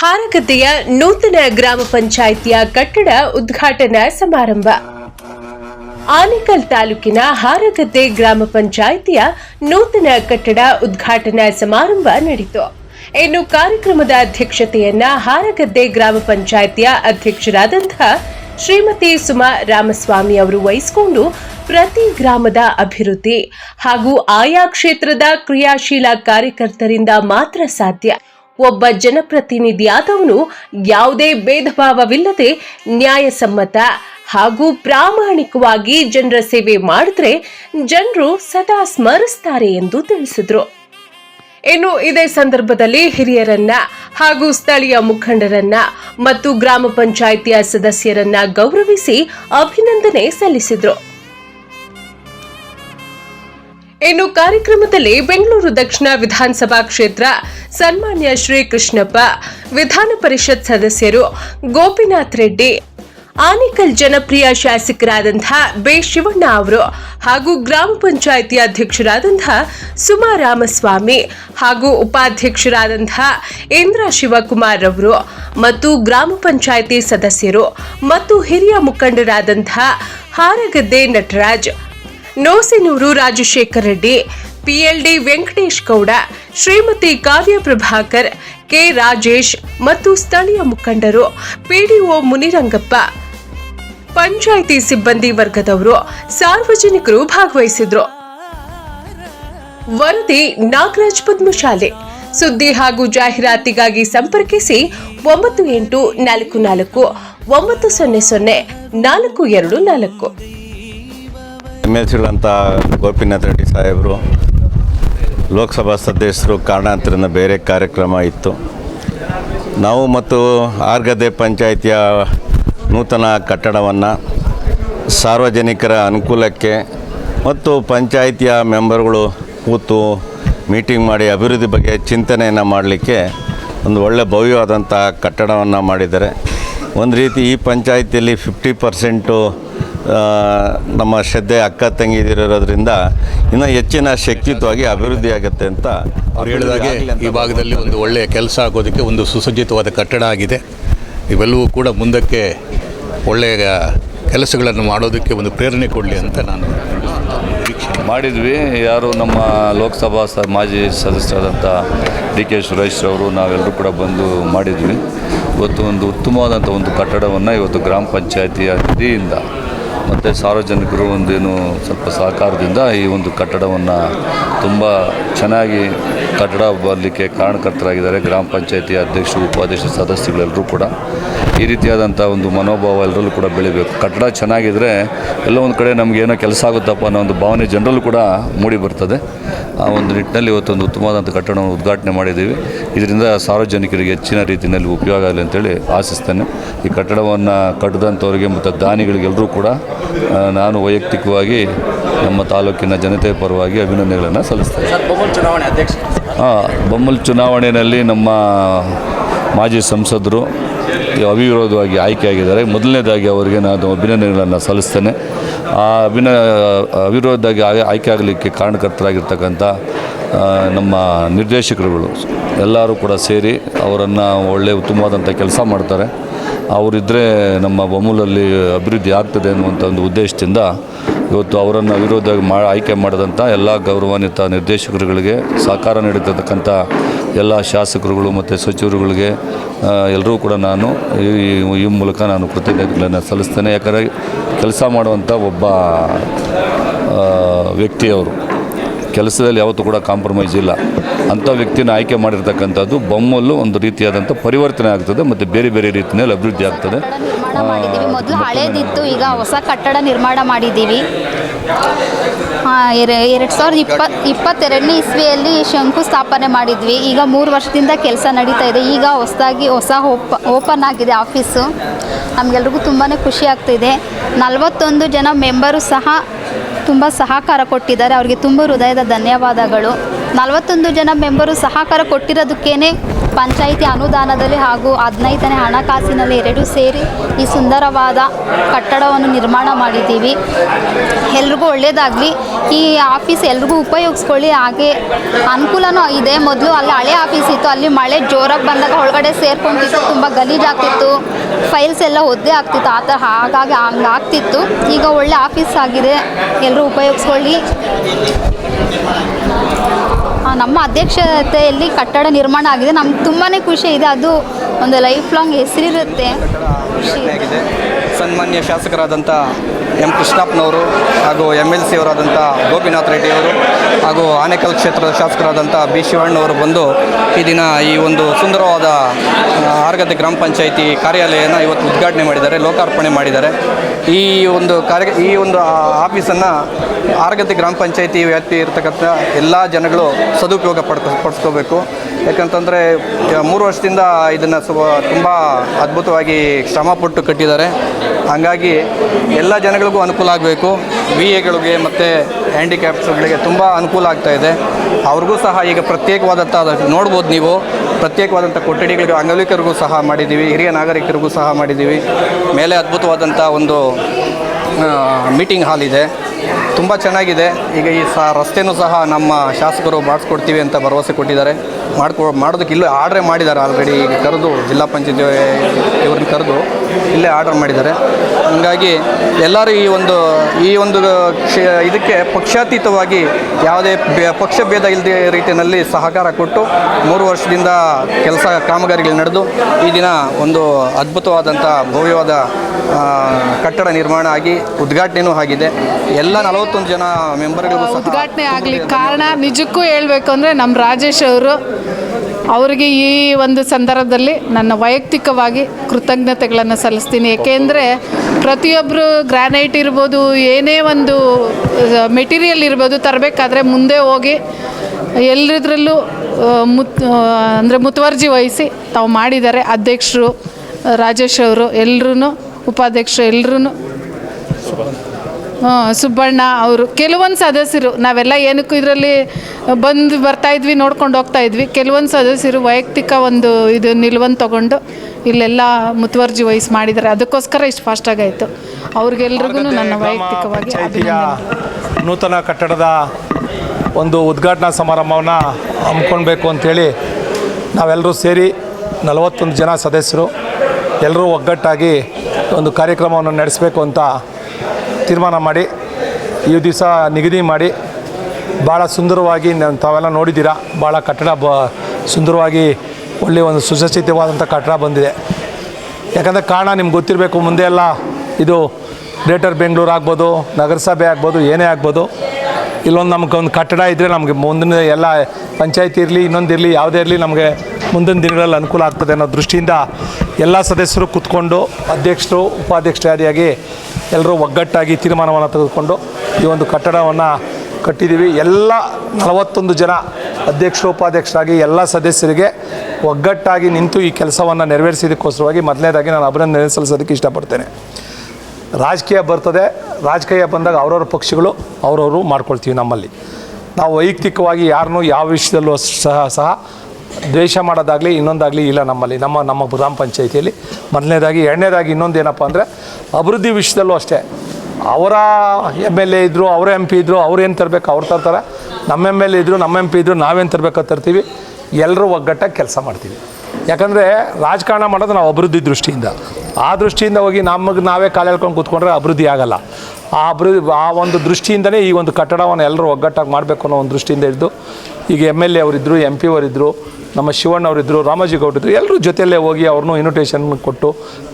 ಹಾರಗದ್ದೆಯ ನೂತನ ಗ್ರಾಮ ಪಂಚಾಯಿತಿಯ ಕಟ್ಟಡ ಉದ್ಘಾಟನಾ ಸಮಾರಂಭ. ಆನೇಕಲ್ ತಾಲೂಕಿನ ಹಾರಗದ್ದೆ ಗ್ರಾಮ ಪಂಚಾಯಿತಿಯ ನೂತನ ಕಟ್ಟಡ ಉದ್ಘಾಟನಾ ಸಮಾರಂಭ ನಡೆಯಿತು. ಇನ್ನು ಕಾರ್ಯಕ್ರಮದ ಅಧ್ಯಕ್ಷತೆಯನ್ನ ಹಾರಗದ್ದೆ ಗ್ರಾಮ ಪಂಚಾಯಿತಿಯ ಅಧ್ಯಕ್ಷರಾದಂತಹ ಶ್ರೀಮತಿ ಸುಮಾ ರಾಮಸ್ವಾಮಿ ಅವರು ವಹಿಸಿಕೊಂಡು ಪ್ರತಿ ಗ್ರಾಮದ ಅಭಿವೃದ್ಧಿ ಹಾಗೂ ಆಯಾ ಕ್ಷೇತ್ರದ ಕ್ರಿಯಾಶೀಲ ಕಾರ್ಯಕರ್ತರಿಂದ ಮಾತ್ರ ಸಾಧ್ಯ. ಒಬ್ಬ ಜನಪ್ರತಿನಿಧಿಯಾದವನು ಯಾವುದೇ ಭೇದ ಭಾವವಿಲ್ಲದೆ ನ್ಯಾಯಸಮ್ಮತ ಹಾಗೂ ಪ್ರಾಮಾಣಿಕವಾಗಿ ಜನರ ಸೇವೆ ಮಾಡಿದ್ರೆ ಜನರು ಸದಾ ಸ್ಮರಿಸ್ತಾರೆ ಎಂದು ತಿಳಿಸಿದರು. ಇನ್ನು ಇದೇ ಸಂದರ್ಭದಲ್ಲಿ ಹಿರಿಯರನ್ನ ಹಾಗೂ ಸ್ಥಳೀಯ ಮುಖಂಡರನ್ನ ಮತ್ತು ಗ್ರಾಮ ಪಂಚಾಯಿತಿಯ ಸದಸ್ಯರನ್ನ ಗೌರವಿಸಿ ಅಭಿನಂದನೆ ಸಲ್ಲಿಸಿದ್ರು. ಇನ್ನು ಕಾರ್ಯಕ್ರಮದಲ್ಲಿ ಬೆಂಗಳೂರು ದಕ್ಷಿಣ ವಿಧಾನಸಭಾ ಕ್ಷೇತ್ರ ಸನ್ಮಾನ್ಯ ಶ್ರೀ ಕೃಷ್ಣಪ್ಪ ವಿಧಾನ ಪರಿಷತ್ ಸದಸ್ಯರು ಗೋಪಿನಾಥ್ ರೆಡ್ಡಿ, ಆನಿಕಲ್ ಜನಪ್ರಿಯ ಶಾಸಕರಾದಂತಹ ಬಿ ಶಿವಣ್ಣ ಅವರು ಹಾಗೂ ಗ್ರಾಮ ಪಂಚಾಯಿತಿ ಅಧ್ಯಕ್ಷರಾದಂತಹ ಸುಮಾ ರಾಮಸ್ವಾಮಿ ಹಾಗೂ ಉಪಾಧ್ಯಕ್ಷರಾದಂತಹ ಇಂದ್ರ ಶಿವಕುಮಾರ್ ಅವರು ಮತ್ತು ಗ್ರಾಮ ಪಂಚಾಯಿತಿ ಸದಸ್ಯರು ಮತ್ತು ಹಿರಿಯ ಮುಖಂಡರಾದಂತಹ ಹಾರಗದ್ದೆ ನಟರಾಜ್ ನೋಸಿನೂರು ರಾಜಶೇಖರ್ ರೆಡ್ಡಿ, ಪಿಎಲ್ಡಿ ವೆಂಕಟೇಶ್ ಗೌಡ, ಶ್ರೀಮತಿ ಕಾವ್ಯ ಪ್ರಭಾಕರ್, ಕೆ ರಾಜೇಶ್ ಮತ್ತು ಸ್ಥಳೀಯ ಮುಖಂಡರು, ಪಿಡಿಒ ಮುನಿರಂಗಪ್ಪ, ಪಂಚಾಯಿತಿ ಸಿಬ್ಬಂದಿ ವರ್ಗದವರು ಸಾರ್ವಜನಿಕರು ಭಾಗವಹಿಸಿದ್ರು. ವರದಿ ನಾಗರಾಜ್ ಪದ್ಮಶಾಲೆ. ಸುದ್ದಿ ಹಾಗೂ ಜಾಹೀರಾತಿಗಾಗಿ ಸಂಪರ್ಕಿಸಿ ಒಂಬತ್ತು ಎಂಟು ನಾಲ್ಕು ನಾಲ್ಕು, ಒಂಬತ್ತು ಸೊನ್ನೆ ಸೊನ್ನೆ ನಾಲ್ಕು ಎರಡು ನಾಲ್ಕು. ಎಂ ಎಲ್ ಸಿಗಳಂತ ಗೋಪಿನಾಥ್ ರೆಡ್ಡಿ ಸಾಹೇಬರು, ಲೋಕಸಭಾ ಸದಸ್ಯರು ಕಾರಣಾಂತರದಿಂದ ಬೇರೆ ಕಾರ್ಯಕ್ರಮ ಇತ್ತು. ನಾವು ಮತ್ತು ಆರ್ಗದ್ದೆ ಪಂಚಾಯಿತಿಯ ನೂತನ ಕಟ್ಟಡವನ್ನು ಸಾರ್ವಜನಿಕರ ಅನುಕೂಲಕ್ಕೆ ಮತ್ತು ಪಂಚಾಯಿತಿಯ ಮೆಂಬರ್ಗಳು ಕೂತು ಮೀಟಿಂಗ್ ಮಾಡಿ ಅಭಿವೃದ್ಧಿ ಬಗ್ಗೆ ಚಿಂತನೆಯನ್ನು ಮಾಡಲಿಕ್ಕೆ ಒಂದು ಒಳ್ಳೆ ಭವ್ಯವಾದಂಥ ಕಟ್ಟಡವನ್ನು ಮಾಡಿದ್ದಾರೆ. ಒಂದು ರೀತಿ ಈ ಪಂಚಾಯಿತಿಯಲ್ಲಿ ಫಿಫ್ಟಿ ಪರ್ಸೆಂಟು ನಮ್ಮ ಶ್ರದ್ಧೆ ಅಕ್ಕ ತಂಗಿದಿರೋದ್ರಿಂದ ಇನ್ನು ಹೆಚ್ಚಿನ ಶಕ್ತಿಯುತವಾಗಿ ಅಭಿವೃದ್ಧಿ ಆಗುತ್ತೆ ಅಂತ ಅವ್ರು ಹೇಳಿದಾಗೆ ಈ ಭಾಗದಲ್ಲಿ ಒಂದು ಒಳ್ಳೆಯ ಕೆಲಸ ಆಗೋದಕ್ಕೆ ಒಂದು ಸುಸಜ್ಜಿತವಾದ ಕಟ್ಟಡ ಆಗಿದೆ. ಇವೆಲ್ಲವೂ ಕೂಡ ಮುಂದಕ್ಕೆ ಒಳ್ಳೆಯ ಕೆಲಸಗಳನ್ನು ಮಾಡೋದಕ್ಕೆ ಒಂದು ಪ್ರೇರಣೆ ಕೊಡಲಿ ಅಂತ ನಾನು ಮಾಡಿದ್ವಿ. ಯಾರು ನಮ್ಮ ಲೋಕಸಭಾ ಸ ಮಾಜಿ ಸದಸ್ಯರಾದಂಥ ಡಿ ಕೆ ಸುರೇಶ್ ಅವರು ನಾವೆಲ್ಲರೂ ಕೂಡ ಬಂದು ಮಾಡಿದ್ವಿ. ಇವತ್ತು ಒಂದು ಉತ್ತಮವಾದಂಥ ಒಂದು ಕಟ್ಟಡವನ್ನು ಇವತ್ತು ಗ್ರಾಮ ಪಂಚಾಯತಿಯ ನಿಧಿಯಿಂದ ಮತ್ತು ಸಾರ್ವಜನಿಕರು ಒಂದೇನು ಸ್ವಲ್ಪ ಸಹಕಾರದಿಂದ ಈ ಒಂದು ಕಟ್ಟಡವನ್ನು ತುಂಬ ಚೆನ್ನಾಗಿ ಕಟ್ಟಡ ಬರಲಿಕ್ಕೆ ಕಾರಣಕರ್ತರಾಗಿದ್ದಾರೆ. ಗ್ರಾಮ ಪಂಚಾಯಿತಿ ಅಧ್ಯಕ್ಷರು ಉಪಾಧ್ಯಕ್ಷ ಸದಸ್ಯಗಳೆಲ್ಲರೂ ಕೂಡ. ಈ ರೀತಿಯಾದಂಥ ಒಂದು ಮನೋಭಾವ ಎಲ್ಲರಲ್ಲೂ ಕೂಡ ಬೆಳಿಬೇಕು. ಕಟ್ಟಡ ಚೆನ್ನಾಗಿದ್ದರೆ ಎಲ್ಲೋ ಒಂದು ಕಡೆ ನಮಗೆ ಏನೋ ಕೆಲಸ ಆಗುತ್ತಪ್ಪ ಅನ್ನೋ ಒಂದು ಭಾವನೆ ಜನರಲ್ಲೂ ಕೂಡ ಮೂಡಿ ಬರ್ತದೆ. ಆ ಒಂದು ನಿಟ್ಟಿನಲ್ಲಿ ಇವತ್ತೊಂದು ಉತ್ತಮವಾದಂಥ ಕಟ್ಟಡವನ್ನು ಉದ್ಘಾಟನೆ ಮಾಡಿದ್ದೀವಿ. ಇದರಿಂದ ಸಾರ್ವಜನಿಕರಿಗೆ ಹೆಚ್ಚಿನ ರೀತಿಯಲ್ಲಿ ಉಪಯೋಗ ಆಗಲಿ ಅಂತೇಳಿ ಆಶಿಸ್ತೇನೆ. ಈ ಕಟ್ಟಡವನ್ನು ಕಟ್ಟಿದಂಥವ್ರಿಗೆ ಮತ್ತು ದಾನಿಗಳಿಗೆಲ್ಲರೂ ಕೂಡ ನಾನು ವೈಯಕ್ತಿಕವಾಗಿ ನಮ್ಮ ತಾಲೂಕಿನ ಜನತೆ ಪರವಾಗಿ ಅಭಿನಂದನೆಗಳನ್ನು ಸಲ್ಲಿಸ್ತೇನೆ. ಹಾಂ ಬೊಮ್ಮಲ್ ಚುನಾವಣೆಯಲ್ಲಿ ನಮ್ಮ ಮಾಜಿ ಸಂಸದರು ಅವಿರೋಧವಾಗಿ ಆಯ್ಕೆಯಾಗಿದ್ದಾರೆ. ಮೊದಲನೇದಾಗಿ ಅವರಿಗೆ ನಾನು ಅಭಿನಂದನೆಗಳನ್ನು ಸಲ್ಲಿಸ್ತೇನೆ. ಆ ಅಭಿನ ಅವಿರೋಧವಾಗಿ ಆಯ್- ಆಯ್ಕೆ ಆಗಲಿಕ್ಕೆ ಕಾರಣಕರ್ತರಾಗಿರ್ತಕ್ಕಂಥ ನಮ್ಮ ನಿರ್ದೇಶಕರುಗಳು ಎಲ್ಲರೂ ಕೂಡ ಸೇರಿ ಅವರನ್ನು ಒಳ್ಳೆಯ ಉತ್ತಮವಾದಂಥ ಕೆಲಸ ಮಾಡ್ತಾರೆ. ಅವರಿದ್ದರೆ ನಮ್ಮ ಬಮೂಲಲ್ಲಿ ಅಭಿವೃದ್ಧಿ ಆಗ್ತದೆ ಅನ್ನುವಂಥ ಒಂದು ಉದ್ದೇಶದಿಂದ ಇವತ್ತು ಅವರನ್ನು ವಿರೋಧವಾಗಿ ಮಾ, ಆಯ್ಕೆ ಮಾಡಿದಂಥ ಎಲ್ಲ ಗೌರವಾನ್ವಿತ ನಿರ್ದೇಶಕರುಗಳಿಗೆ ಸಹಕಾರ ನೀಡಿರ್ತಕ್ಕಂಥ ಎಲ್ಲ ಶಾಸಕರುಗಳು ಮತ್ತು ಸಚಿವರುಗಳಿಗೆ ಎಲ್ಲರೂ ಕೂಡ ನಾನು ಈ ಮೂಲಕ ನಾನು ಕೃತಜ್ಞತೆಗಳನ್ನು ಸಲ್ಲಿಸ್ತೇನೆ. ಯಾಕಂದರೆ ಕೆಲಸ ಮಾಡುವಂಥ ಒಬ್ಬ ವ್ಯಕ್ತಿಯವರು. ಕೆಲಸದಲ್ಲಿ ಯಾವತ್ತೂ ಕೂಡ ಕಾಂಪ್ರಮೈಸ್ ಇಲ್ಲ. ಅಂಥ ವ್ಯಕ್ತಿನ ಆಯ್ಕೆ ಮಾಡಿರ್ತಕ್ಕಂಥದ್ದು ಬೊಮ್ಮಲ್ಲೂ ಒಂದು ರೀತಿಯಾದಂಥ ಪರಿವರ್ತನೆ ಆಗ್ತದೆ ಮತ್ತು ಬೇರೆ ಬೇರೆ ರೀತಿಯಲ್ಲಿ ಅಭಿವೃದ್ಧಿ ಆಗ್ತದೆ. ಮೊದಲು ಹಳೇದಿತ್ತು, ಈಗ ಹೊಸ ಕಟ್ಟಡ ನಿರ್ಮಾಣ ಮಾಡಿದ್ದೀವಿ. ಎರಡು ಸಾವಿರದ ಇಪ್ಪತ್, ಇಪ್ಪತ್ತೆರಡನೇ ಇಸ್ವಿಯಲ್ಲಿ ಶಂಕುಸ್ಥಾಪನೆ ಮಾಡಿದ್ವಿ. ಈಗ ಮೂರು ವರ್ಷದಿಂದ ಕೆಲಸ ನಡೀತಾ ಇದೆ. ಈಗ ಹೊಸದಾಗಿ ಹೊಸ ಓಪ, ಓಪನ್ ಆಗಿದೆ ಆಫೀಸು. ನಮಗೆಲ್ರಿಗೂ ತುಂಬಾ ಖುಷಿ ಆಗ್ತಿದೆ. ನಲವತ್ತೊಂದು ಜನ ಮೆಂಬರು ಸಹ ತುಂಬ ಸಹಕಾರ ಕೊಟ್ಟಿದ್ದಾರೆ. ಅವರಿಗೆ ತುಂಬ ಹೃದಯದ ಧನ್ಯವಾದಗಳು. ನಲವತ್ತೊಂದು ಜನ ಮೆಂಬರು ಸಹಕಾರ ಕೊಟ್ಟಿರೋದಕ್ಕೇನೆ ಪಂಚಾಯಿತಿ ಅನುದಾನದಲ್ಲಿ ಹಾಗೂ ಹದಿನೈದನೇ ಹಣಕಾಸಿನಲ್ಲಿ ಎರಡೂ ಸೇರಿ ಈ ಸುಂದರವಾದ ಕಟ್ಟಡವನ್ನು ನಿರ್ಮಾಣ ಮಾಡಿದ್ದೀವಿ. ಎಲ್ರಿಗೂ ಒಳ್ಳೆಯದಾಗಲಿ ಈ ಆಫೀಸ್ ಎಲ್ರಿಗೂ ಉಪಯೋಗಿಸ್ಕೊಳ್ಳಿ. ಹಾಗೆ ಅನುಕೂಲನೂ ಇದೆ. ಮೊದಲು ಅಲ್ಲಿ ಹಳೆ ಆಫೀಸ್ ಇತ್ತು. ಅಲ್ಲಿ ಮಳೆ ಜೋರಾಗಿ ಬಂದಾಗ ಒಳಗಡೆ ಸೇರ್ಕೊಂಡಿತ್ತು. ತುಂಬ ಗಲೀಜಾಗ್ತಿತ್ತು ಫೈಲ್ಸ್ ಎಲ್ಲ ಒದ್ದೆ ಆಗ್ತಿತ್ತು. ಆ ಥರ ಹಾಗಾಗಿ ಹಂಗೆ ಆಗ್ತಿತ್ತು. ಈಗ ಒಳ್ಳೆ ಆಫೀಸ್ ಆಗಿದೆ. ಎಲ್ಲರೂ ಉಪಯೋಗಿಸ್ಕೊಳ್ಳಿ. ನಮ್ಮ ಅಧ್ಯಕ್ಷತೆಯಲ್ಲಿ ಕಟ್ಟಡ ನಿರ್ಮಾಣ ಆಗಿದೆ. ನಮ್ಗೆ ತುಂಬಾ ಖುಷಿ ಇದೆ. ಅದು ಒಂದು ಲೈಫ್ ಲಾಂಗ್ ಹೆಸರಿರುತ್ತೆ. ಖುಷಿ. ಸನ್ಮಾನ್ಯ ಶಾಸಕರಾದಂಥ ಎಂ ಕೃಷ್ಣಪ್ಪನವರು ಹಾಗೂ ಎಂ ಎಲ್ ಸಿ ಅವರಾದಂಥ ಗೋಪಿನಾಥ್ ರೆಡ್ಡಿ ಅವರು ಹಾಗೂ ಆನೇಕಲ್ ಕ್ಷೇತ್ರದ ಶಾಸಕರಾದಂಥ ಬಿ ಶಿವಣ್ಣವರು ಬಂದು ಈ ದಿನ ಈ ಒಂದು ಸುಂದರವಾದ ಆರ್ಗತಿ ಗ್ರಾಮ ಪಂಚಾಯಿತಿ ಕಾರ್ಯಾಲಯನ ಇವತ್ತು ಉದ್ಘಾಟನೆ ಮಾಡಿದ್ದಾರೆ, ಲೋಕಾರ್ಪಣೆ ಮಾಡಿದ್ದಾರೆ. ಈ ಒಂದು ಕಾರ್ಯ, ಈ ಒಂದು ಆಫೀಸನ್ನು ಆರ್ಗತಿ ಗ್ರಾಮ ಪಂಚಾಯಿತಿ ವ್ಯಾಪ್ತಿ ಇರತಕ್ಕಂಥ ಎಲ್ಲ ಜನಗಳು ಸದುಪಯೋಗ ಪಡ್ಕೊ, ಪಡಿಸ್ಕೋಬೇಕು. ಯಾಕಂತಂದರೆ ಮೂರು ವರ್ಷದಿಂದ ಇದನ್ನು ಸ್ವ ತುಂಬ ಅದ್ಭುತವಾಗಿ ಶ್ರಮಪಟ್ಟು ಕಟ್ಟಿದ್ದಾರೆ. ಹಾಗಾಗಿ ಎಲ್ಲ ಜನಗಳಿಗೂ ಅನುಕೂಲ ಆಗಬೇಕು. ವಿ ಎಗಳಿಗೆ ಮತ್ತು ಹ್ಯಾಂಡಿಕ್ಯಾಪ್ಸ್ಗಳಿಗೆ ತುಂಬ ಅನುಕೂಲ ಆಗ್ತಾ ಇದೆ. ಅವ್ರಿಗೂ ಸಹ ಈಗ ಪ್ರತ್ಯೇಕವಾದಂಥ ನೋಡ್ಬೋದು ನೀವು. ಪ್ರತ್ಯೇಕವಾದಂಥ ಕೊಠಡಿಗಳಿಗೆ ಅಂಗವಿಕರಿಗೂ ಸಹ ಮಾಡಿದ್ದೀವಿ, ಹಿರಿಯ ನಾಗರಿಕರಿಗೂ ಸಹ ಮಾಡಿದ್ದೀವಿ. ಮೇಲೆ ಅದ್ಭುತವಾದಂಥ ಒಂದು ಮೀಟಿಂಗ್ ಹಾಲ್ ಇದೆ. ತುಂಬ ಚೆನ್ನಾಗಿದೆ. ಈಗ ಈ ಸಹ ರಸ್ತೆನೂ ಸಹ ನಮ್ಮ ಶಾಸಕರು ಮಾಡಿಸ್ಕೊಡ್ತೀವಿ ಅಂತ ಭರವಸೆ ಕೊಟ್ಟಿದ್ದಾರೆ. ಮಾಡ್ಕೊ ಮಾಡೋದಕ್ಕೆ ಇಲ್ಲೇ ಆರ್ಡ್ರೇ ಮಾಡಿದ್ದಾರೆ ಆಲ್ರೆಡಿ ಈಗ ಕರೆದು ಜಿಲ್ಲಾ ಪಂಚಾಯತ್ ಇವ್ರನ್ನ ಕರೆದು ಇಲ್ಲೇ ಆರ್ಡರ್ ಮಾಡಿದ್ದಾರೆ. ಹಂಗಾಗಿ ಎಲ್ಲರೂ ಈ ಒಂದು ಈ ಒಂದು ಕ್ಷೇ ಇದಕ್ಕೆ ಪಕ್ಷಾತೀತವಾಗಿ ಯಾವುದೇ ಪಕ್ಷ ಭೇದ ಇಲ್ಲದೆ ರೀತಿಯಲ್ಲಿ ಸಹಕಾರ ಕೊಟ್ಟು ಮೂರು ವರ್ಷದಿಂದ ಕೆಲಸ ಕಾಮಗಾರಿಗಳು ನಡೆದು ಈ ದಿನ ಒಂದು ಅದ್ಭುತವಾದಂಥ ಭವ್ಯವಾದ ಕಟ್ಟಡ ನಿರ್ಮಾಣ ಆಗಿ ಉದ್ಘಾಟನೆಯೂ ಆಗಿದೆ. ಎಲ್ಲ ನಲವತ್ತೊಂದು ಜನ ಮೆಂಬರ್ಗಳಿಗೂ ಸಹ ಉದ್ಘಾಟನೆ ಆಗಲಿ ಕಾರಣ ನಿಜಕ್ಕೂ ಹೇಳಬೇಕು ಅಂದರೆ ನಮ್ಮ ರಾಜೇಶ್ ಅವರು ಅವರಿಗೆ ಈ ಒಂದು ಸಂದರ್ಭದಲ್ಲಿ ನನ್ನ ವೈಯಕ್ತಿಕವಾಗಿ ಕೃತಜ್ಞತೆಗಳನ್ನು ಸಲ್ಲಿಸ್ತೀನಿ. ಏಕೆಂದರೆ ಪ್ರತಿಯೊಬ್ಬರು ಗ್ರಾನೈಟ್ ಇರ್ಬೋದು, ಏನೇ ಒಂದು ಮೆಟೀರಿಯಲ್ ಇರ್ಬೋದು, ತರಬೇಕಾದ್ರೆ ಮುಂದೆ ಹೋಗಿ ಎಲ್ಲರದ್ರಲ್ಲೂ ಮುತ್ ಅಂದರೆ ಮುತುವರ್ಜಿ ವಹಿಸಿ ತಾವು ಮಾಡಿದ್ದಾರೆ. ಅಧ್ಯಕ್ಷರು, ರಾಜೇಶ್ ಅವರು ಎಲ್ಲರೂ ಉಪಾಧ್ಯಕ್ಷರು ಎಲ್ಲರೂ ಸುಬ್ಬಣ್ಣ ಅವರು ಕೆಲವೊಂದು ಸದಸ್ಯರು ನಾವೆಲ್ಲ ಏನಕ್ಕೂ ಇದರಲ್ಲಿ ಬಂದು ಬರ್ತಾ ಇದ್ವಿ ನೋಡ್ಕೊಂಡು ಹೋಗ್ತಾ ಇದ್ವಿ. ಕೆಲವೊಂದು ಸದಸ್ಯರು ವೈಯಕ್ತಿಕ ಒಂದು ಇದು ನಿಲುವನ್ನು ತಗೊಂಡು ಇಲ್ಲೆಲ್ಲ ಮುತುವರ್ಜಿ ವಹಿಸಿ ಮಾಡಿದ್ದಾರೆ. ಅದಕ್ಕೋಸ್ಕರ ಇಷ್ಟು ಫಾಸ್ಟಾಗಿ ಆಯಿತು ಅವ್ರಿಗೆಲ್ರಿಗೂ ನನ್ನ ವೈಯಕ್ತಿಕವಾಗಿ ನೂತನ ಕಟ್ಟಡದ ಒಂದು ಉದ್ಘಾಟನಾ ಸಮಾರಂಭವನ್ನು ಹಮ್ಮಿಕೊಳ್ಬೇಕು ಅಂಥೇಳಿ ನಾವೆಲ್ಲರೂ ಸೇರಿ ನಲವತ್ತೊಂದು ಜನ ಸದಸ್ಯರು ಎಲ್ಲರೂ ಒಗ್ಗಟ್ಟಾಗಿ ಒಂದು ಕಾರ್ಯಕ್ರಮವನ್ನು ನಡೆಸಬೇಕು ಅಂತ ತೀರ್ಮಾನ ಮಾಡಿ, ಈ ದಿವಸ ನಿಗದಿ ಮಾಡಿ ಭಾಳ ಸುಂದರವಾಗಿ ತಾವೆಲ್ಲ ನೋಡಿದ್ದೀರಾ ಭಾಳ ಕಟ್ಟಡ ಬ, ಸುಂದರವಾಗಿ ಒಳ್ಳೆಯ ಒಂದು ಸುಸಜ್ಜಿತವಾದಂಥ ಕಟ್ಟಡ ಬಂದಿದೆ. ಯಾಕಂದರೆ ಕಾರಣ ನಿಮ್ಗೆ ಗೊತ್ತಿರಬೇಕು, ಮುಂದೆ ಎಲ್ಲ ಇದು ಗ್ರೇಟರ್ ಬೆಂಗಳೂರು ಆಗ್ಬೋದು, ನಗರಸಭೆ ಆಗ್ಬೋದು, ಏನೇ ಆಗ್ಬೋದು, ಇಲ್ಲೊಂದು ನಮಗೆ ಒಂದು ಕಟ್ಟಡ ಇದ್ದರೆ ನಮಗೆ ಮುಂದಿನ ಎಲ್ಲ ಪಂಚಾಯತಿ ಇರಲಿ, ಇನ್ನೊಂದು ಇರಲಿ, ಯಾವುದೇ ಇರಲಿ ನಮಗೆ ಮುಂದಿನ ದಿನಗಳಲ್ಲಿ ಅನುಕೂಲ ಆಗ್ತದೆ ಅನ್ನೋ ದೃಷ್ಟಿಯಿಂದ ಎಲ್ಲ ಸದಸ್ಯರು ಕೂತ್ಕೊಂಡು ಅಧ್ಯಕ್ಷರು, ಉಪಾಧ್ಯಕ್ಷರಾದಿಯಾಗಿ ಎಲ್ಲರೂ ಒಗ್ಗಟ್ಟಾಗಿ ತೀರ್ಮಾನವನ್ನು ತೆಗೆದುಕೊಂಡು ಈ ಒಂದು ಕಟ್ಟಡವನ್ನು ಕಟ್ಟಿದ್ದೀವಿ. ಎಲ್ಲ ನಲವತ್ತೊಂದು ಜನ ಅಧ್ಯಕ್ಷರು ಉಪಾಧ್ಯಕ್ಷರಾಗಿ ಎಲ್ಲ ಸದಸ್ಯರಿಗೆ ಒಗ್ಗಟ್ಟಾಗಿ ನಿಂತು ಈ ಕೆಲಸವನ್ನು ನೆರವೇರಿಸಿದ್ದಕ್ಕೋಸ್ಕರವಾಗಿ ಮೊದಲನೇದಾಗಿ ನಾನು ಅಭಿನಂದನೆ ಸಲ್ಲಿಸೋದಕ್ಕೆ ಇಷ್ಟಪಡ್ತೇನೆ. ರಾಜಕೀಯ ಬರ್ತದೆ. ರಾಜಕೀಯ ಬಂದಾಗ ಅವ್ರವ್ರ ಪಕ್ಷಗಳು ಅವರವರು ಮಾಡ್ಕೊಳ್ತೀವಿ ನಮ್ಮಲ್ಲಿ. ನಾವು ವೈಯಕ್ತಿಕವಾಗಿ ಯಾರನ್ನೂ ಯಾವ ವಿಷಯದಲ್ಲೂ ಸಹ ಸಹ ದ್ವೇಷ ಮಾಡೋದಾಗಲಿ ಇನ್ನೊಂದಾಗಲಿ ಇಲ್ಲ ನಮ್ಮಲ್ಲಿ. ನಮ್ಮ ನಮ್ಮ ಗ್ರಾಮ ಪಂಚಾಯಿತಿಯಲ್ಲಿ. ಮೊದಲನೇದಾಗಿ, ಎರಡನೇದಾಗಿ ಇನ್ನೊಂದು ಏನಪ್ಪ ಅಂದರೆ ಅಭಿವೃದ್ಧಿ ವಿಷಯದಲ್ಲೂ ಅಷ್ಟೇ. ಅವರ ಎಂ ಎಲ್ ಎ ಇದ್ದರು ಅವರ ಎಂ ಪಿ ಇದ್ದರು ಅವ್ರು ಏನು ತರಬೇಕು, ಅವ್ರು ತರ್ತಾರೆ. ನಮ್ಮ ಎಂ ಎಲ್ ಎ ಇದ್ದರು ನಮ್ಮ ಎಂ ಪಿ ಇದ್ದರು ನಾವೇನು ತರಬೇಕು ತರ್ತೀವಿ. ಎಲ್ಲರೂ ಒಗ್ಗಟ್ಟಾಗಿ ಕೆಲಸ ಮಾಡ್ತೀವಿ. ಯಾಕಂದರೆ ರಾಜಕಾರಣ ಮಾಡೋದು ನಾವು ಅಭಿವೃದ್ಧಿ ದೃಷ್ಟಿಯಿಂದ. ಆ ದೃಷ್ಟಿಯಿಂದ ಹೋಗಿ ನಮಗೆ ನಾವೇ ಕಾಲು ಎಳ್ಕೊಂಡು ಕೂತ್ಕೊಂಡ್ರೆ ಅಭಿವೃದ್ಧಿ ಆಗಲ್ಲ. ಆ ಅಭಿವೃದ್ಧಿ, ಆ ಒಂದು ದೃಷ್ಟಿಯಿಂದನೇ ಈ ಒಂದು ಕಟ್ಟಡವನ್ನು ಎಲ್ಲರೂ ಒಗ್ಗಟ್ಟಾಗಿ ಮಾಡಬೇಕು ಅನ್ನೋ ಒಂದು ದೃಷ್ಟಿಯಿಂದ ಇದ್ದು ಈಗ ಎಂ ಎಲ್ ಎ ಅವರಿದ್ದರು ಎಂ ಪಿ ಅವರಿದ್ದರು ನಮ್ಮ ಶಿವಣ್ಣವರಿದ್ದರು ರಾಮಾಜಿ ಗೌಡಿದ್ರು ಎಲ್ಲರೂ ಜೊತೆಯಲ್ಲೇ ಹೋಗಿ ಅವ್ರನ್ನೂ ಇನ್ವಿಟೇಷನ್ ಕೊಟ್ಟು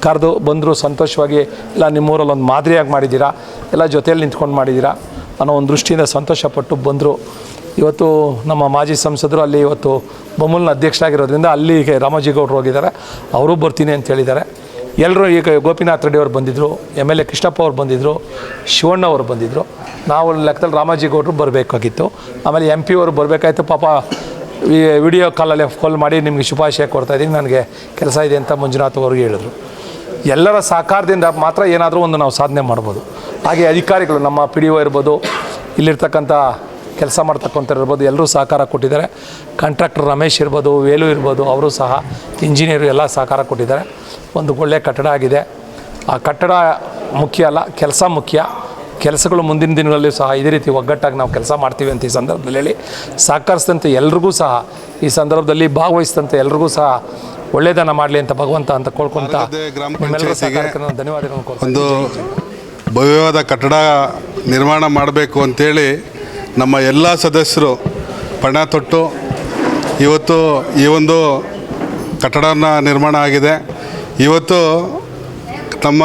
ಕರೆದು ಬಂದರು ಸಂತೋಷವಾಗಿ ಎಲ್ಲ ನಿಮ್ಮೂರಲ್ಲಿ ಒಂದು ಮಾದರಿಯಾಗಿ ಮಾಡಿದ್ದೀರಾ? ಎಲ್ಲ ಜೊತೆಯಲ್ಲಿ ನಿಂತ್ಕೊಂಡು ಮಾಡಿದ್ದೀರಾ? ಅನ್ನೋ ಒಂದು ದೃಷ್ಟಿಯಿಂದ ಸಂತೋಷಪಟ್ಟು ಬಂದರು. ಇವತ್ತು ನಮ್ಮ ಮಾಜಿ ಸಂಸದರು ಅಲ್ಲಿ ಇವತ್ತು ಬೊಮ್ಮಲ್ನ ಅಧ್ಯಕ್ಷರಾಗಿರೋದ್ರಿಂದ ಅಲ್ಲಿಗೆ ರಾಮಾಜಿ ಗೌಡ್ರು ಹೋಗಿದ್ದಾರೆ. ಅವರೂ ಬರ್ತೀನಿ ಅಂತ ಹೇಳಿದ್ದಾರೆ. ಎಲ್ಲರೂ ಈಗ ಗೋಪಿನಾಥ್ ರೆಡ್ಡಿ ಅವರು ಬಂದಿದ್ದರು ಎಂ ಎಲ್ ಎ ಕೃಷ್ಣಪ್ಪ ಅವರು ಬಂದಿದ್ದರು ಶಿವಣ್ಣ ಅವರು ಬಂದಿದ್ದರು ನಾವು ಲೆಕ್ಕದಲ್ಲಿ ರಾಮಾಜಿ ಗೌಡರು ಬರಬೇಕಾಗಿತ್ತು. ಆಮೇಲೆ ಎಂ ಪಿ ಅವರು ಬರಬೇಕಾಯ್ತು, ಪಾಪ ಈ ವಿಡಿಯೋ ಕಾಲಲ್ಲಿ ಕಾಲ್ ಮಾಡಿ ನಿಮಗೆ ಶುಭಾಶಯ ಕೊಡ್ತಾ ಇದ್ದೀನಿ. ನನಗೆ ಕೆಲಸ ಇದೆ ಅಂತ ಮಂಜುನಾಥ್ ಅವ್ರಿಗೆ ಹೇಳಿದ್ರು. ಎಲ್ಲರ ಸಹಕಾರದಿಂದ ಮಾತ್ರ ಏನಾದರೂ ಒಂದು ನಾವು ಸಾಧನೆ ಮಾಡ್ಬೋದು. ಹಾಗೆ ಅಧಿಕಾರಿಗಳು ನಮ್ಮ ಪಿ ಡಿ ಒ ಇರ್ಬೋದು, ಇಲ್ಲಿರ್ತಕ್ಕಂಥ ಕೆಲಸ ಮಾಡ್ತಕ್ಕಂಥವ್ರು ಇರ್ಬೋದು, ಎಲ್ಲರೂ ಸಹಕಾರ ಕೊಟ್ಟಿದ್ದಾರೆ. ಕಾಂಟ್ರಾಕ್ಟರ್ ರಮೇಶ್ ಇರ್ಬೋದು, ವೇಲು ಇರ್ಬೋದು, ಅವರು ಸಹ ಇಂಜಿನಿಯರು ಎಲ್ಲ ಸಹಕಾರ ಕೊಟ್ಟಿದ್ದಾರೆ. ಒಂದು ಒಳ್ಳೆಯ ಕಟ್ಟಡ ಆಗಿದೆ. ಆ ಕಟ್ಟಡ ಮುಖ್ಯ ಅಲ್ಲ, ಕೆಲಸ ಮುಖ್ಯ. ಕೆಲಸಗಳು ಮುಂದಿನ ದಿನಗಳಲ್ಲಿ ಸಹ ಇದೇ ರೀತಿ ಒಗ್ಗಟ್ಟಾಗಿ ನಾವು ಕೆಲಸ ಮಾಡ್ತೀವಿ ಅಂತ ಈ ಸಂದರ್ಭದಲ್ಲಿ ಹೇಳಿ ಸಹಕರಿಸಿದಂತೆ ಎಲ್ರಿಗೂ ಸಹ ಈ ಸಂದರ್ಭದಲ್ಲಿ ಭಾಗವಹಿಸಿದಂತೆ ಎಲ್ರಿಗೂ ಸಹ ಒಳ್ಳೆಯದನ್ನು ಮಾಡಲಿ ಅಂತ ಭಗವಂತ ಅಂತ ಕೋಳ್ಕೊಂತ ಕೋರ್ತೀನಿ. ಒಂದು ಭವ್ಯವಾದ ಕಟ್ಟಡ ನಿರ್ಮಾಣ ಮಾಡಬೇಕು ಅಂತೇಳಿ ನಮ್ಮ ಎಲ್ಲ ಸದಸ್ಯರು ಪಣ ತೊಟ್ಟು ಇವತ್ತು ಈ ಒಂದು ಕಟ್ಟಡನ ನಿರ್ಮಾಣ ಆಗಿದೆ ಇವತ್ತು ನಮ್ಮ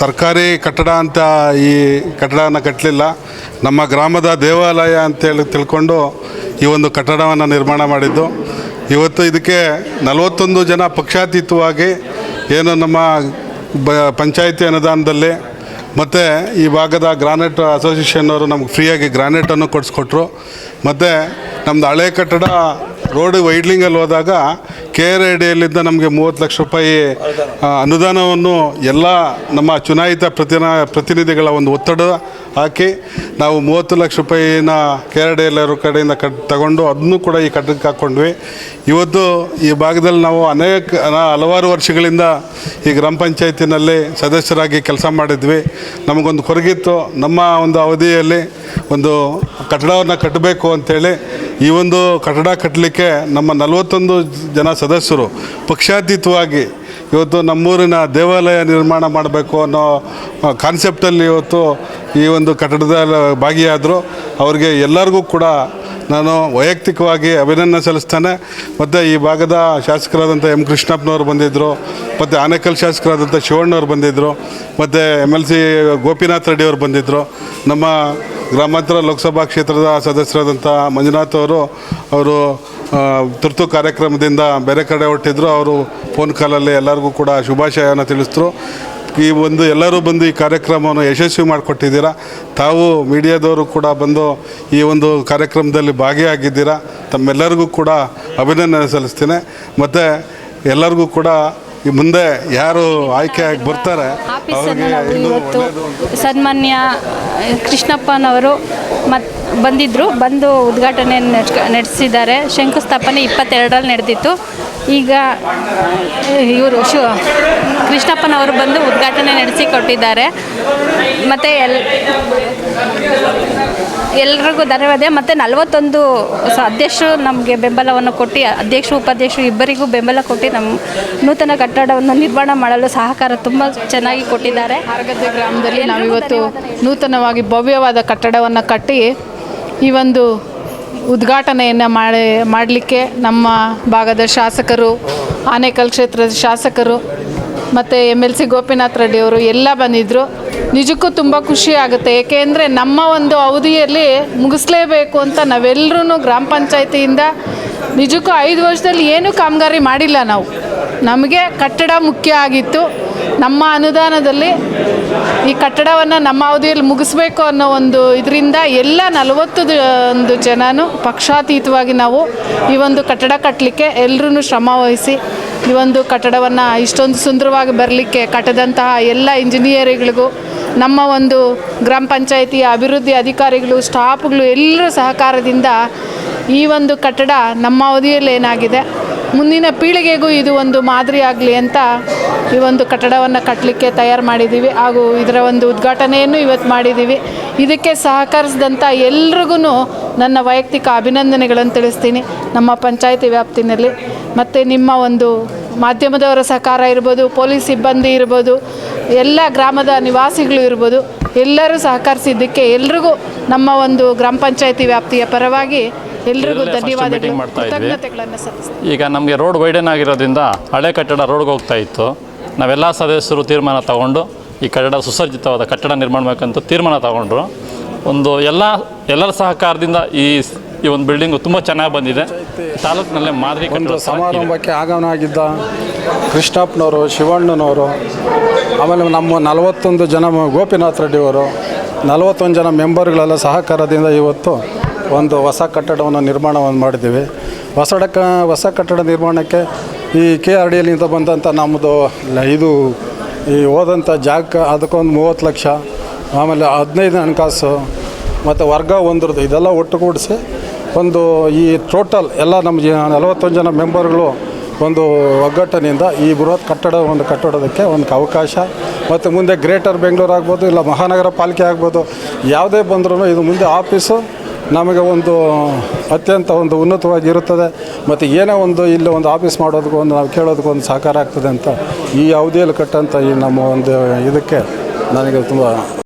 ಸರ್ಕಾರಿ ಕಟ್ಟಡ ಅಂತ ಈ ಕಟ್ಟಡವನ್ನು ಕಟ್ಟಲಿಲ್ಲ ನಮ್ಮ ಗ್ರಾಮದ ದೇವಾಲಯ ಅಂತೇಳಿ ತಿಳ್ಕೊಂಡು ಈ ಒಂದು ಕಟ್ಟಡವನ್ನು ನಿರ್ಮಾಣ ಮಾಡಿದ್ದು. ಇವತ್ತು ಇದಕ್ಕೆ ನಲವತ್ತೊಂದು ಜನ ಪಕ್ಷಾತೀತವಾಗಿ ಏನು ನಮ್ಮ ಬ, ಪಂಚಾಯಿತಿ ಅನುದಾನದಲ್ಲಿ ಮತ್ತು ಈ ಭಾಗದ ಗ್ರಾನೈಟ್ ಅಸೋಸಿಯೇಷನ್ ಅವರು ನಮ್ಗೆ ಫ್ರೀಯಾಗಿ ಗ್ರಾನೈಟನ್ನು ಕೊಡಿಸ್ಕೊಟ್ರು. ಮತ್ತು ನಮ್ಮದು ಹಳೆ ಕಟ್ಟಡ ರೋಡ್ ವೈಡ್ಲಿಂಗಲ್ಲಿ ಹೋದಾಗ ಕೆ ಆರ್ ಐ ಡಿಯಲ್ಲಿದ್ದ ನಮಗೆ ಮೂವತ್ತು ಲಕ್ಷ ರೂಪಾಯಿ ಅನುದಾನವನ್ನು ಎಲ್ಲ ನಮ್ಮ ಚುನಾಯಿತ ಪ್ರತಿನ, ಪ್ರತಿನಿಧಿಗಳ ಒಂದು ಒತ್ತಡ ಹಾಕಿ ನಾವು ಮೂವತ್ತು ಲಕ್ಷ ರೂಪಾಯಿನ ಕೆ ಆರ್ ಡಿ ಎಲ್ಲರ ಕಡೆಯಿಂದ ಕಟ್, ತಗೊಂಡು ಅದನ್ನು ಕೂಡ ಈ ಕಟ್ಟಡಕ್ಕೆ ಹಾಕ್ಕೊಂಡ್ವಿ. ಇವತ್ತು ಈ ಭಾಗದಲ್ಲಿ ನಾವು ಅನೇಕ ಅನ- ಹಲವಾರು ವರ್ಷಗಳಿಂದ ಈ ಗ್ರಾಮ ಪಂಚಾಯತಿನಲ್ಲಿ ಸದಸ್ಯರಾಗಿ ಕೆಲಸ ಮಾಡಿದ್ವಿ. ನಮಗೊಂದು ಕೊರಗಿತ್ತು ನಮ್ಮ ಒಂದು ಅವಧಿಯಲ್ಲಿ ಒಂದು ಕಟ್ಟಡವನ್ನು ಕಟ್ಟಬೇಕು ಅಂತೇಳಿ ಈ ಒಂದು ಕಟ್ಟಡ ಕಟ್ಟಲಿಕ್ಕೆ ನಮ್ಮ ನಲವತ್ತೊಂದು ಜನ ಸದಸ್ಯರು ಪಕ್ಷಾತೀತವಾಗಿ ಇವತ್ತು ನಮ್ಮೂರಿನ ದೇವಾಲಯ ನಿರ್ಮಾಣ ಮಾಡಬೇಕು ಅನ್ನೋ ಕಾನ್ಸೆಪ್ಟಲ್ಲಿ ಇವತ್ತು ಈ ಒಂದು ಕಟ್ಟಡದ ಭಾಗಿಯಾದರು. ಅವ್ರಿಗೆ ಎಲ್ಲರಿಗೂ ಕೂಡ ನಾನು ವೈಯಕ್ತಿಕವಾಗಿ ಅಭಿನಂದನೆ ಸಲ್ಲಿಸ್ತೇನೆ. ಮತ್ತು ಈ ಭಾಗದ ಶಾಸಕರಾದಂಥ ಎಂ ಕೃಷ್ಣಪ್ಪನವರು ಬಂದಿದ್ದರು ಮತ್ತು ಆನೇಕಲ್ ಶಾಸಕರಾದಂಥ ಶಿವಣ್ಣವ್ರು ಬಂದಿದ್ದರು ಮತ್ತು ಎಂ ಎಲ್ ಸಿ ಗೋಪಿನಾಥ್ ರೆಡ್ಡಿಯವರು ಬಂದಿದ್ದರು ನಮ್ಮ ಗ್ರಾಮಾಂತರ ಲೋಕಸಭಾ ಕ್ಷೇತ್ರದ ಸದಸ್ಯರಾದಂಥ ಮಂಜುನಾಥ್ ಅವರು ಅವರು ತುರ್ತು ಕಾರ್ಯಕ್ರಮದಿಂದ ಬೇರೆ ಕಡೆ ಹೊರಟಿದ್ರು. ಅವರು ಫೋನ್ ಕಾಲಲ್ಲಿ ಎಲ್ಲರಿಗೂ ಕೂಡ ಶುಭಾಶಯನ ತಿಳಿಸಿದ್ರು. ಈ ಒಂದು ಎಲ್ಲರೂ ಬಂದು ಈ ಕಾರ್ಯಕ್ರಮವನ್ನು ಯಶಸ್ವಿ ಮಾಡಿಕೊಟ್ಟಿದ್ದೀರಾ? ತಾವು ಮೀಡಿಯಾದವರು ಕೂಡ ಬಂದು ಈ ಒಂದು ಕಾರ್ಯಕ್ರಮದಲ್ಲಿ ಭಾಗಿಯಾಗಿದ್ದೀರಾ? ತಮ್ಮೆಲ್ಲರಿಗೂ ಕೂಡ ಅಭಿನಂದನೆ ಸಲ್ಲಿಸ್ತೇನೆ. ಮತ್ತು ಎಲ್ಲರಿಗೂ ಕೂಡ ಈ ಮುಂದೆ ಯಾರು ಆಯ್ಕೆ ಆಗಿ ಬರ್ತಾರೆ ಆಫೀಸನ್ನು ನಾವು ಇವತ್ತು ಸನ್ಮಾನ್ಯ ಕೃಷ್ಣಪ್ಪನವರು ಮತ್ ಬಂದಿದ್ದರು ಬಂದು ಉದ್ಘಾಟನೆ ನಡೆಸಿದ್ದಾರೆ. ಶಂಕುಸ್ಥಾಪನೆ ಇಪ್ಪತ್ತೆರಡರಲ್ಲಿ ನಡೆದಿತ್ತು. ಈಗ ಇವರು ಶು ಕೃಷ್ಣಪ್ಪನವರು ಬಂದು ಉದ್ಘಾಟನೆ ನಡೆಸಿಕೊಟ್ಟಿದ್ದಾರೆ ಮತ್ತು ಎಲ್, ಎಲ್ರಿಗೂ ಧನ್ಯವಾದ. ಮತ್ತು ನಲವತ್ತೊಂದು ಅಧ್ಯಕ್ಷರು ನಮಗೆ ಬೆಂಬಲವನ್ನು ಕೊಟ್ಟು, ಅಧ್ಯಕ್ಷರು, ಉಪಾಧ್ಯಕ್ಷರು ಇಬ್ಬರಿಗೂ ಬೆಂಬಲ ಕೊಟ್ಟು ನಮ್ಮ ನೂತನ ಕಟ್ಟಡವನ್ನು ನಿರ್ಮಾಣ ಮಾಡಲು ಸಹಕಾರ ತುಂಬ ಚೆನ್ನಾಗಿ ಕೊಟ್ಟಿದ್ದಾರೆ. ಹಾರಗದ್ದೆ ಗ್ರಾಮದಲ್ಲಿ ನಾವಿವತ್ತು ನೂತನವಾಗಿ ಭವ್ಯವಾದ ಕಟ್ಟಡವನ್ನು ಕಟ್ಟಿ, ಈ ಒಂದು ಉದ್ಘಾಟನೆಯನ್ನು ಮಾಡಿ, ಮಾಡಲಿಕ್ಕೆ ನಮ್ಮ ಭಾಗದ ಶಾಸಕರು, ಆನೇಕಲ್ ಕ್ಷೇತ್ರದ ಶಾಸಕರು ಮತ್ತು M L C Gopinath Reddy ಅವರು ಎಲ್ಲ ಬಂದಿದ್ದರು ನಿಜಕ್ಕೂ ತುಂಬ ಖುಷಿ ಆಗುತ್ತೆ. ಏಕೆಂದರೆ ನಮ್ಮ ಒಂದು ಅವಧಿಯಲ್ಲಿ ಮುಗಿಸ್ಲೇಬೇಕು ಅಂತ ನಾವೆಲ್ಲರೂ ಗ್ರಾಮ ಪಂಚಾಯತಿಯಿಂದ ನಿಜಕ್ಕೂ ಐದು ವರ್ಷದಲ್ಲಿ ಏನೂ ಕಾಮಗಾರಿ ಮಾಡಿಲ್ಲ ನಾವು. ನಮಗೆ ಕಟ್ಟಡ ಮುಖ್ಯ ಆಗಿತ್ತು. ನಮ್ಮ ಅನುದಾನದಲ್ಲಿ ಈ ಕಟ್ಟಡವನ್ನು ನಮ್ಮ ಅವಧಿಯಲ್ಲಿ ಮುಗಿಸ್ಬೇಕು ಅನ್ನೋ ಒಂದು ಇದರಿಂದ ಎಲ್ಲ ನಲವತ್ತು ಒಂದು ಜನನು ಪಕ್ಷಾತೀತವಾಗಿ ನಾವು ಈ ಒಂದು ಕಟ್ಟಡ ಕಟ್ಟಲಿಕ್ಕೆ ಎಲ್ಲರೂ ಶ್ರಮ ವಹಿಸಿ ಈ ಒಂದು ಕಟ್ಟಡವನ್ನು ಇಷ್ಟೊಂದು ಸುಂದರವಾಗಿ ಬರಲಿಕ್ಕೆ ಕಟ್ಟದಂತಹ ಎಲ್ಲ ಇಂಜಿನಿಯರ್ಗಳಿಗೂ ನಮ್ಮ ಒಂದು ಗ್ರಾಮ ಪಂಚಾಯಿತಿಯ ಅಭಿವೃದ್ಧಿ ಅಧಿಕಾರಿಗಳು ಸ್ಟಾಫ್ಗಳು ಎಲ್ಲರೂ ಸಹಕಾರದಿಂದ ಈ ಒಂದು ಕಟ್ಟಡ ನಮ್ಮ ಅವಧಿಯಲ್ಲಿ ಏನಾಗಿದೆ ಮುಂದಿನ ಪೀಳಿಗೆಗೂ ಇದು ಒಂದು ಮಾದರಿಯಾಗಲಿ ಅಂತ ಈ ಒಂದು ಕಟ್ಟಡವನ್ನು ಕಟ್ಟಲಿಕ್ಕೆ ತಯಾರು ಮಾಡಿದ್ದೀವಿ ಹಾಗೂ ಇದರ ಒಂದು ಉದ್ಘಾಟನೆಯನ್ನು ಇವತ್ತು ಮಾಡಿದ್ದೀವಿ ಇದಕ್ಕೆ ಸಹಕರಿಸಿದಂಥ ಎಲ್ರಿಗೂ ನನ್ನ ವೈಯಕ್ತಿಕ ಅಭಿನಂದನೆಗಳನ್ನು ತಿಳಿಸ್ತೀನಿ. ನಮ್ಮ ಪಂಚಾಯಿತಿ ವ್ಯಾಪ್ತಿನಲ್ಲಿ ಮತ್ತು ನಿಮ್ಮ ಒಂದು ಮಾಧ್ಯಮದವರ ಸಹಕಾರ ಇರ್ಬೋದು, ಪೊಲೀಸ್ ಸಿಬ್ಬಂದಿ ಇರ್ಬೋದು, ಎಲ್ಲ ಗ್ರಾಮದ ನಿವಾಸಿಗಳು ಇರ್ಬೋದು, ಎಲ್ಲರೂ ಸಹಕರಿಸಿದ್ದಕ್ಕೆ ಎಲ್ರಿಗೂ ನಮ್ಮ ಒಂದು ಗ್ರಾಮ ಪಂಚಾಯಿತಿ ವ್ಯಾಪ್ತಿಯ ಪರವಾಗಿ ಎಲ್ರಿಗೂ ಧನ್ಯವಾದಗಳು. meeting ಮಾಡ್ತಾ ಕೃತಜ್ಞತೆಗಳನ್ನು ಸಲ್ಲಿಸ್ತೀನಿ ಈಗ ನಮಗೆ ರೋಡ್ ವೈಡನ್ ಆಗಿರೋದ್ರಿಂದ ಹಳೆ ಕಟ್ಟಡ ರೋಡ್ಗೆ ಹೋಗ್ತಾ ಇತ್ತು. ನಾವೆಲ್ಲ ಸದಸ್ಯರು ತೀರ್ಮಾನ ತಗೊಂಡು ಈ ಕಟ್ಟಡ ಸುಸಜ್ಜಿತವಾದ ಕಟ್ಟಡ ನಿರ್ಮಾಣ ಬೇಕಂತ ತೀರ್ಮಾನ ತಗೊಂಡ್ರು. ಒಂದು ಎಲ್ಲ ಎಲ್ಲರ ಸಹಕಾರದಿಂದ ಈ ಈ ಒಂದು ಬಿಲ್ಡಿಂಗು ತುಂಬ ಚೆನ್ನಾಗಿ ಬಂದಿದೆ. ತಾಲೂಕಿನಲ್ಲೇ ಮಾದರಿ ಒಂದು ಸಮಾರಂಭಕ್ಕೆ ಆಗಮನ ಆಗಿದ್ದ ಸಮಾರಂಭಕ್ಕೆ ಆಗಮನಾಗಿದ್ದ ಕೃಷ್ಣಪ್ಪನವರು ಶಿವಣ್ಣನವರು ಆಮೇಲೆ ನಮ್ಮ ನಲವತ್ತೊಂದು ಜನ ಗೋಪಿನಾಥ್ ರೆಡ್ಡಿಯವರು ನಲವತ್ತೊಂದು ಜನ ಮೆಂಬರ್ಗಳೆಲ್ಲ ಸಹಕಾರದಿಂದ ಇವತ್ತು ಒಂದು ಹೊಸ ಕಟ್ಟಡವನ್ನು ನಿರ್ಮಾಣವನ್ನು ಮಾಡಿದ್ದೀವಿ. ಹೊಸ ಹೊಸ ಕಟ್ಟಡ ನಿರ್ಮಾಣಕ್ಕೆ ಈ ಕೆ ಆರ್ ಡಿಯಲ್ಲಿಂದ ಬಂದಂಥ ನಮ್ಮದು ಇದು ಈ ಹೋದಂಥ ಜಾಗಕ್ಕೆ ಅದಕ್ಕೊಂದು ಮೂವತ್ತು ಲಕ್ಷ, ಆಮೇಲೆ ಹದಿನೈದು ಹಣಕಾಸು, ಮತ್ತು ವರ್ಗ ಒಂದ್ರದ್ದು, ಇದೆಲ್ಲ ಒಟ್ಟುಗೂಡಿಸಿ ಒಂದು ಈ ಟೋಟಲ್ ಎಲ್ಲ ನಮ್ಮ ಜ ನಲವತ್ತೊಂದು ಜನ ಮೆಂಬರ್ಗಳು ಒಂದು ಒಗ್ಗಟ್ಟಿನಿಂದ ಈ ಬೃಹತ್ ಕಟ್ಟಡ, ಒಂದು ಕಟ್ಟಡೋದಕ್ಕೆ ಒಂದು ಅವಕಾಶ. ಮತ್ತು ಮುಂದೆ ಗ್ರೇಟರ್ ಬೆಂಗಳೂರು ಆಗ್ಬೋದು, ಇಲ್ಲ ಮಹಾನಗರ ಪಾಲಿಕೆ ಆಗ್ಬೋದು, ಯಾವುದೇ ಬಂದರೂ ಇದು ಮುಂದೆ ಆಫೀಸು ನಮಗೆ ಒಂದು ಅತ್ಯಂತ ಒಂದು ಉನ್ನತವಾಗಿರುತ್ತದೆ ಮತ್ತು ಏನೇ ಒಂದು ಇಲ್ಲಿ ಒಂದು ಆಫೀಸ್ ಮಾಡೋದಕ್ಕೂ ಒಂದು ನಾವು ಕೇಳೋದಕ್ಕೂ ಒಂದು ಸಹಕಾರ ಆಗ್ತದೆ ಅಂತ ಈ ಅವಧಿಯಲ್ಲಿ ಕಟ್ಟಂಥ ಈ ನಮ್ಮ ಒಂದು ಇದಕ್ಕೆ ನನಗೆ ತುಂಬ